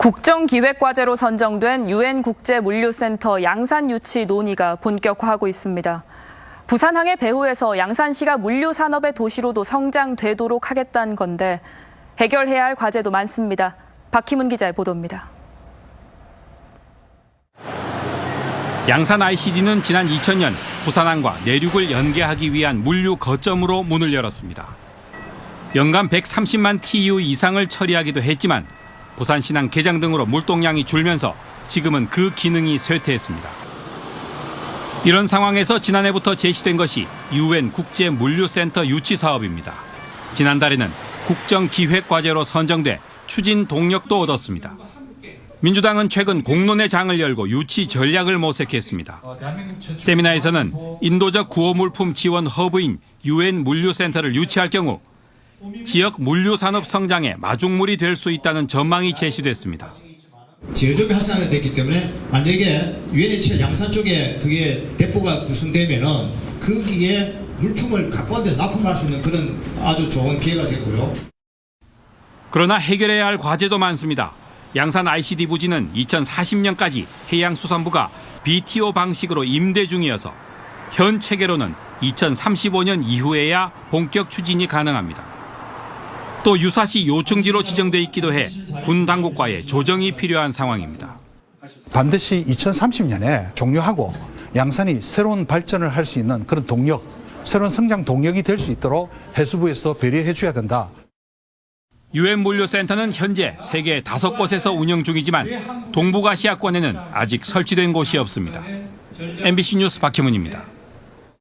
국정기획과제로 선정된 유엔 국제물류센터 양산 유치 논의가 본격화하고 있습니다. 부산항의 배후에서 양산시가 물류 산업의 도시로도 성장되도록 하겠다는 건데 해결해야 할 과제도 많습니다. 박희문 기자의 보도입니다. 양산 ICD는 지난 2000년 부산항과 내륙을 연계하기 위한 물류 거점으로 문을 열었습니다. 연간 130만 TEU 이상을 처리하기도 했지만 부산 신항 개장 등으로 물동량이 줄면서 지금은 그 기능이 쇠퇴했습니다. 이런 상황에서 지난해부터 제시된 것이 유엔 국제 물류센터 유치 사업입니다. 지난달에는 국정 기획 과제로 선정돼 추진 동력도 얻었습니다. 민주당은 최근 공론의 장을 열고 유치 전략을 모색했습니다. 세미나에서는 인도적 구호 물품 지원 허브인 유엔 물류센터를 유치할 경우 지역 물류 산업 성장에 마중물이 될 수 있다는 전망이 제시됐습니다. 제조업이 활성화가 됐기 때문에 만약에 UNHCR 양산 쪽에 그게 대포가 구성되면은 거기에 물품을 가까운 데서 납품할 수 있는 그런 아주 좋은 기회가 생겼고요. 그러나 해결해야 할 과제도 많습니다. 양산 ICD 부지는 2040년까지 해양수산부가 BTO 방식으로 임대 중이어서 현 체계로는 2035년 이후에야 본격 추진이 가능합니다. 또 유사시 요충지로 지정돼 있기도 해 군 당국과의 조정이 필요한 상황입니다. 반드시 2030년에 종료하고 양산이 새로운 발전을 할 수 있는 그런 동력, 새로운 성장 동력이 될 수 있도록 해수부에서 배려해 줘야 된다. 유엔 물류센터는 현재 세계 다섯 곳에서 운영 중이지만 동북아시아권에는 아직 설치된 곳이 없습니다. MBC 뉴스 박혜문입니다.